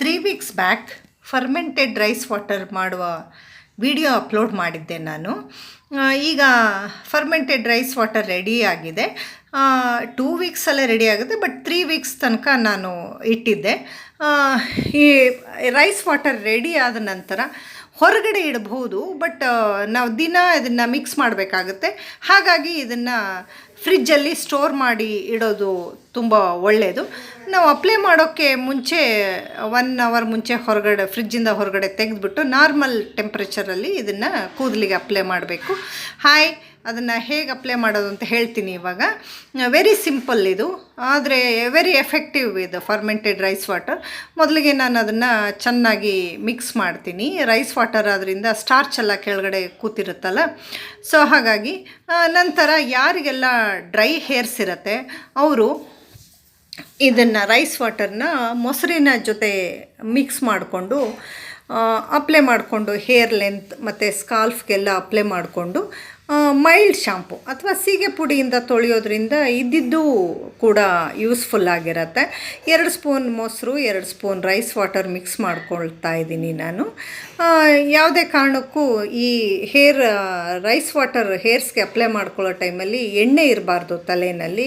Three weeks back fermented rice water ಮಾಡುವ video upload ಮಾಡಿದ್ದೆ ನಾನು. ಈಗ ಫರ್ಮೆಂಟೆಡ್ ರೈಸ್ ವಾಟರ್ ರೆಡಿ ಆಗಿದೆ. ಟೂ ವೀಕ್ಸಲ್ಲೇ ರೆಡಿ ಆಗುತ್ತೆ ಬಟ್ ತ್ರೀ ವೀಕ್ಸ್ ತನಕ ನಾನು ಇಟ್ಟಿದ್ದೆ. ಈ ರೈಸ್ ವಾಟರ್ ರೆಡಿ ಆದ ನಂತರ ಹೊರಗಡೆ ಇಡಬಹುದು ಬಟ್ ನಾವು ದಿನ ಇದನ್ನು ಮಿಕ್ಸ್ ಮಾಡಬೇಕಾಗುತ್ತೆ. ಹಾಗಾಗಿ ಇದನ್ನು ಫ್ರಿಜ್ಜಲ್ಲಿ ಸ್ಟೋರ್ ಮಾಡಿ ಇಡೋದು ತುಂಬ ಒಳ್ಳೆಯದು ನಾವು ಅಪ್ಲೈ ಮಾಡೋಕ್ಕೆ ಮುಂಚೆ ಒನ್ ಅವರ್ ಮುಂಚೆ ಹೊರಗಡೆ, ಫ್ರಿಜ್ಜಿಂದ ಹೊರಗಡೆ ತೆಗೆದುಬಿಟ್ಟು ನಾರ್ಮಲ್ ಟೆಂಪ್ರೇಚರಲ್ಲಿ ಇದನ್ನು ಕೂದಲಿಗೆ ಅಪ್ಲೈ ಮಾಡಬೇಕು. ಹಾಯ್ ಅದನ್ನು ಹೇಗೆ ಅಪ್ಲೈ ಮಾಡೋದು ಅಂತ ಹೇಳ್ತೀನಿ ಇವಾಗ. ವೆರಿ ಸಿಂಪಲ್ ಇದು. ಆದರೆ ವೆರಿ ಎಫೆಕ್ಟಿವ್ ಇದು ಫರ್ಮೆಂಟೆಡ್ ರೈಸ್ ವಾಟರ್ ಮೊದಲಿಗೆ ನಾನು ಅದನ್ನು ಚೆನ್ನಾಗಿ ಮಿಕ್ಸ್ ಮಾಡ್ತೀನಿ. ರೈಸ್ ವಾಟರ್ ಆದ್ದರಿಂದ ಸ್ಟಾರ್ಚ್ ಎಲ್ಲ ಕೆಳಗಡೆ ಕೂತಿರುತ್ತಲ್ಲ. ಸೊ ಹಾಗಾಗಿ ನಂತರ ಯಾರಿಗೆಲ್ಲ ಡ್ರೈ ಹೇರ್ಸ್ ಇರುತ್ತೆ. ಅವರು ಇದನ್ನು ರೈಸ್ ವಾಟರ್ನ ಮೊಸರಿನ ಜೊತೆ ಮಿಕ್ಸ್ ಮಾಡಿಕೊಂಡು ಅಪ್ಲೈ ಮಾಡಿಕೊಂಡು ಹೇರ್ ಲೆಂತ್ ಮತ್ತು ಸ್ಕಾಲ್ಫ್ಗೆಲ್ಲ ಅಪ್ಲೈ ಮಾಡಿಕೊಂಡು ಮೈಲ್ಡ್ ಶಾಂಪು ಅಥವಾ ಸೀಗೆ ಪುಡಿಯಿಂದ ತೊಳೆಯೋದ್ರಿಂದ ಇದ್ದಿದ್ದು ಕೂಡ ಯೂಸ್ಫುಲ್ ಆಗಿರುತ್ತೆ. ಎರಡು ಸ್ಪೂನ್ ಮೊಸರು, ಎರಡು ಸ್ಪೂನ್ ರೈಸ್ ವಾಟರ್ ಮಿಕ್ಸ್ ಮಾಡ್ಕೊಳ್ತಾ ಇದ್ದೀನಿ ನಾನು. ಯಾವುದೇ ಕಾರಣಕ್ಕೂ ಈ ಹೇರ್ ರೈಸ್ ವಾಟರ್ ಹೇರ್ಸ್ಗೆ ಅಪ್ಲೈ ಮಾಡ್ಕೊಳ್ಳೋ ಟೈಮಲ್ಲಿ ಎಣ್ಣೆ ಇರಬಾರ್ದು ತಲೆಯಲ್ಲಿ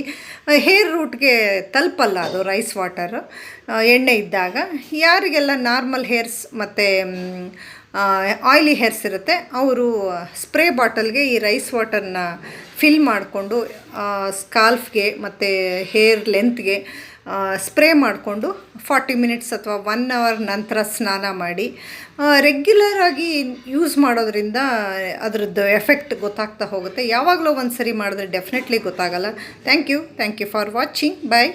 ಹೇರ್ ರೂಟ್ಗೆ ತಲುಪಲ್ಲ ಅದು ರೈಸ್ ವಾಟರ್ ಎಣ್ಣೆ ಇದ್ದಾಗ ಯಾರಿಗೆಲ್ಲ ನಾರ್ಮಲ್ ಹೇರ್ಸ್ ಮತ್ತು ಆಯ್ಲಿ ಹೇರ್ಸ್ ಇರುತ್ತೆ, ಅವರು ಸ್ಪ್ರೇ ಬಾಟಲ್ಗೆ ಈ ರೈಸ್ ವಾಟರ್ನ ಫಿಲ್ ಮಾಡಿಕೊಂಡು ಸ್ಕಾಲ್ಫ್ಗೆ ಮತ್ತು ಹೇರ್ ಲೆಂತ್ಗೆ ಸ್ಪ್ರೇ ಮಾಡಿಕೊಂಡು ಫಾರ್ಟಿ ಮಿನಿಟ್ಸ್ ಅಥವಾ ಒನ್ ಅವರ್ ನಂತರ ಸ್ನಾನ ಮಾಡಿ ರೆಗ್ಯುಲರ್ ಆಗಿ ಯೂಸ್ ಮಾಡೋದ್ರಿಂದ ಅದರದ್ದು ಎಫೆಕ್ಟ್ ಗೊತ್ತಾಗ್ತಾ ಹೋಗುತ್ತೆ. ಯಾವಾಗಲೂ ಒಂದು ಸರಿ ಮಾಡಿದ್ರೆ ಡೆಫಿನೆಟ್ಲಿ ಗೊತ್ತಾಗಲ್ಲ. Thank you thank you for watching bye